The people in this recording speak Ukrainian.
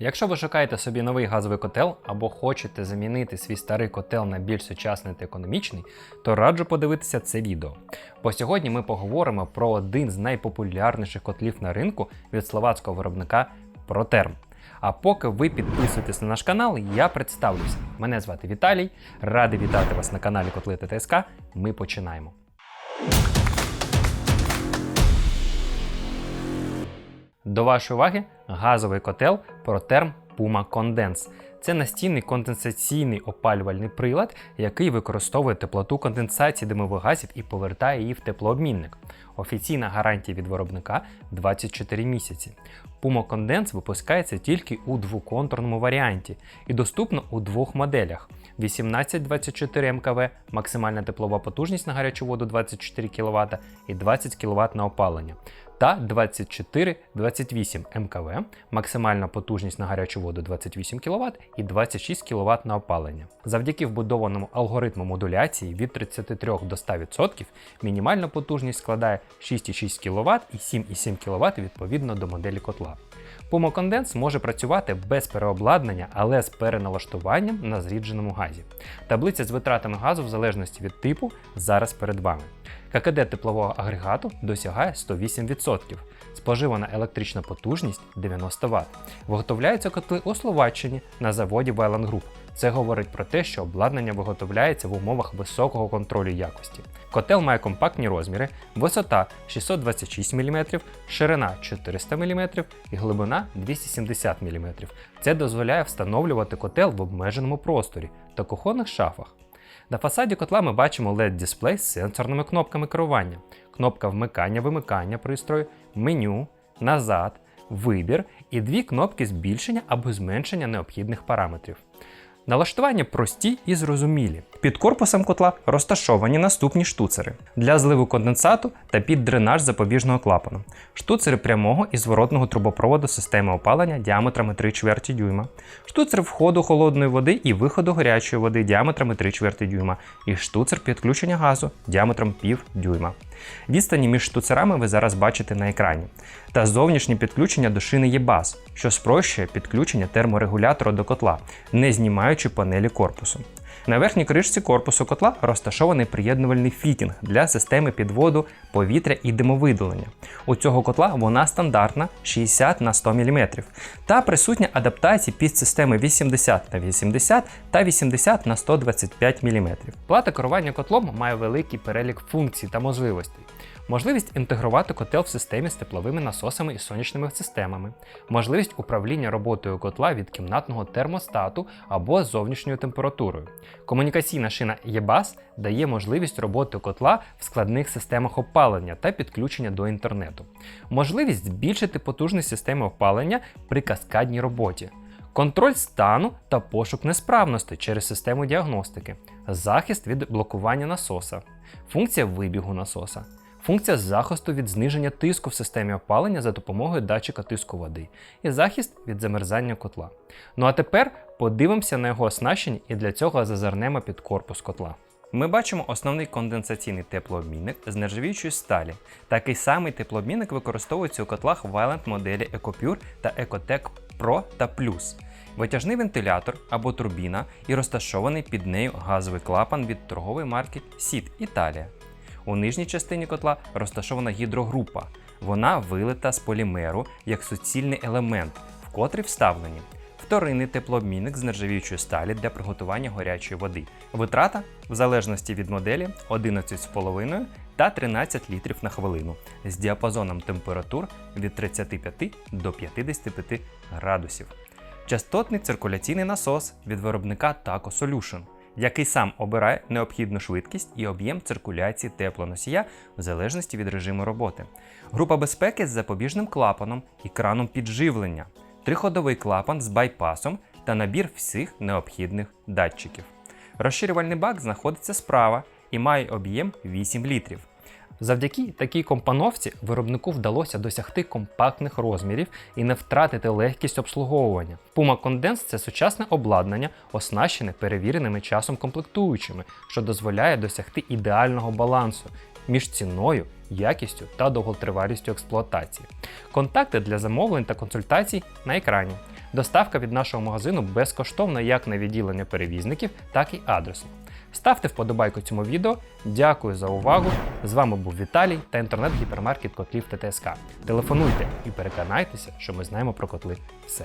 Якщо ви шукаєте собі новий газовий котел або хочете замінити свій старий котел на більш сучасний та економічний, то раджу подивитися це відео. Бо сьогодні ми поговоримо про один з найпопулярніших котлів на ринку від словацького виробника Proterm. А поки ви підписуєтесь на наш канал, я представлюся. Мене звати Віталій. Радий вітати вас на каналі Котли ТТСК. Ми починаємо. До вашої уваги газовий котел Proterm Puma Condense. Це настінний конденсаційний опалювальний прилад, який використовує теплоту конденсації димових газів і повертає її в теплообмінник. Офіційна гарантія від виробника 24 місяці. Puma Condense випускається тільки у двоконтурному варіанті і доступно у двох моделях: 1824 МКВ, максимальна теплова потужність на гарячу воду 24 кВт і 20 кВт на опалення. Та 24-28 МКВ, максимальна потужність на гарячу воду 28 кВт і 26 кВт на опалення. Завдяки вбудованому алгоритму модуляції від 33 до 100% мінімальна потужність складає 6,6 кВт і 7,7 кВт відповідно до моделі котла. Condense може працювати без переобладнання, але з переналаштуванням на зрідженому газі. Таблиця з витратами газу в залежності від типу зараз перед вами. ККД теплового агрегату досягає 108%. Споживана електрична потужність 90 Вт. Виготовляються котли у Словаччині на заводі Wayland Group. Це говорить про те, що обладнання виготовляється в умовах високого контролю якості. Котел має компактні розміри, висота 626 мм, ширина 400 мм і глибина 270 мм. Це дозволяє встановлювати котел в обмеженому просторі та кухонних шафах. На фасаді котла ми бачимо LED-дисплей з сенсорними кнопками керування, кнопка вмикання-вимикання пристрою, меню, назад, вибір і дві кнопки збільшення або зменшення необхідних параметрів. Налаштування прості і зрозумілі. Під корпусом котла розташовані наступні штуцери для зливу конденсату та під дренаж запобіжного клапану, штуцери прямого і зворотного трубопроводу системи опалення діаметрами 3 чверті дюйма, штуцер входу холодної води і виходу гарячої води діаметрами 3 чверті дюйма, і штуцер підключення газу діаметром пів дюйма. Відстані між штуцерами ви зараз бачите на екрані. Та зовнішнє підключення до шини є баз, що спрощує підключення терморегулятора до котла, не знімаючи панелі корпусу. На верхній кришці корпусу котла розташований приєднувальний фітінг для системи підводу повітря і димовидалення. У цього котла вона стандартна 60 на 100 мм та присутня адаптації під системи 80 на 80 та 80 на 125 мм. Плата керування котлом має великий перелік функцій та можливостей. Можливість інтегрувати котел в системі з тепловими насосами і сонячними системами, можливість управління роботою котла від кімнатного термостату або зовнішньою температурою. Комунікаційна шина EBUS дає можливість роботи котла в складних системах опалення та підключення до інтернету, можливість збільшити потужність системи опалення при каскадній роботі. Контроль стану та пошук несправності через систему діагностики, захист від блокування насоса, функція вибігу насоса, функція захисту від зниження тиску в системі опалення за допомогою датчика тиску води і захист від замерзання котла. Ну а тепер подивимося на його оснащення і для цього зазирнемо під корпус котла. Ми бачимо основний конденсаційний теплообмінник з нержавіючої сталі. Такий самий теплообмінник використовується у котлах Violent моделі EcoPure та EcoTech Pro та Plus. Витяжний вентилятор або турбіна і розташований під нею газовий клапан від торгової марки SIT Італія. У нижній частині котла розташована гідрогрупа. Вона вилита з полімеру як суцільний елемент, в котрий вставлені вторинний теплообмінник з нержавіючої сталі для приготування гарячої води. Витрата, в залежності від моделі, 11,5 та 13 літрів на хвилину з діапазоном температур від 35 до 55 градусів. Частотний циркуляційний насос від виробника Taco Solution, який сам обирає необхідну швидкість і об'єм циркуляції теплоносія в залежності від режиму роботи. Група безпеки з запобіжним клапаном і краном підживлення триходовий клапан з байпасом та набір всіх необхідних датчиків. Розширювальний бак знаходиться справа і має об'єм 8 літрів. Завдяки такій компоновці виробнику вдалося досягти компактних розмірів і не втратити легкість обслуговування. Puma Condense – це сучасне обладнання, оснащене перевіреними часом комплектуючими, що дозволяє досягти ідеального балансу між ціною, якістю та довготривалістю експлуатації. Контакти для замовлень та консультацій на екрані. Доставка від нашого магазину безкоштовна як на відділення перевізників, так і адресно. Ставте вподобайку цьому відео. Дякую за увагу. З вами був Віталій та інтернет-гіпермаркет котлів ТТСК. Телефонуйте і переконайтеся, що ми знаємо про котли все.